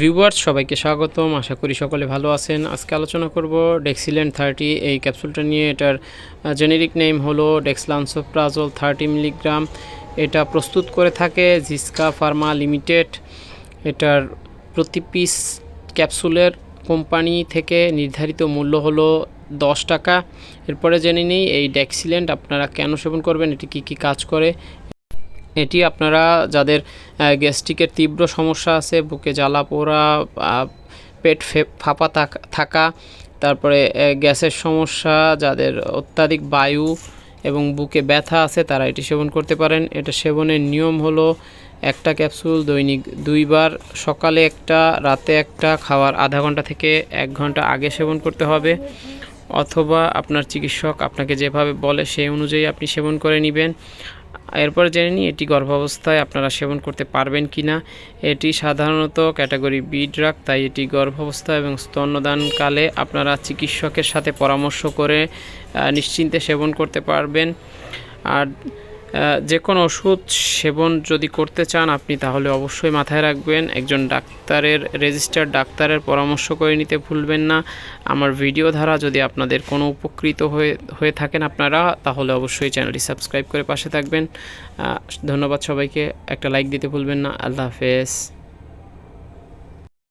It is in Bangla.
ভিউয়ার্স সবাইকে স্বাগতম। আশা করি সকলে ভালো আছেন। আজকে আলোচনা করব ডেক্সিলেন্ট থার্টি এই ক্যাপসুলটা নিয়ে। এটার জেনেরিক নেম হলো ডেক্সলানসোপ্রাজল থার্টি মিলিগ্রাম এটা প্রস্তুত করে থাকে জিসকা ফার্মা লিমিটেড এটার প্রতি পিস ক্যাপসুলের কোম্পানি থেকে নির্ধারিত মূল্য হলো দশ টাকা। এরপরে জেনে নিই, এই ডেক্সিলেন্ট আপনারা কেন সেবন করবেন? এটি কী কী কাজ করে? এটি আপনারা যাদের গ্যাস্ট্রিকের তীব্র সমস্যা আছে, বুকে জ্বালা পোড়া পেট ফাঁপা থাকা তারপরে গ্যাসের সমস্যা, যাদের অত্যাধিক বায়ু এবং বুকে ব্যথা আছে, তারা এটি সেবন করতে পারেন। এটা সেবনের নিয়ম হলো একটা ক্যাপসুল দৈনিক দুইবার, সকালে একটা, রাতে একটা, খাওয়ার আধা ঘণ্টা থেকে এক ঘণ্টা আগে সেবন করতে হবে। অথবা আপনার চিকিৎসক আপনাকে যেভাবে বলে, সেই অনুযায়ী আপনি সেবন করে নেবেন। এরপর জেনে নিই, এটি গর্ভাবস্থায় আপনারা সেবন করতে পারবেন কি না। এটি সাধারণত ক্যাটাগরি বি ড্রাগ, তাই এটি গর্ভাবস্থা এবং স্তন্যদানকালে আপনারা চিকিৎসকের সাথে পরামর্শ করে নিশ্চিন্তে সেবন করতে পারবেন। আর যে কোনো ওষুধ সেবন যদি করতে চান আপনি তাহলে অবশ্যই মাথায় রাখবেন। একজন ডাক্তারের, রেজিস্টার্ড ডাক্তারের পরামর্শ করে নিতে ভুলবেন না। আমার ভিডিও ধারা যদি আপনাদের কোনো উপকৃত হয়ে হয়ে থাকেন আপনারা, তাহলে অবশ্যই চ্যানেলটি সাবস্ক্রাইব করে পাশে থাকবেন। ধন্যবাদ সবাইকে। একটা লাইক দিতে ভুলবেন না। আল্লাহ হাফেজ।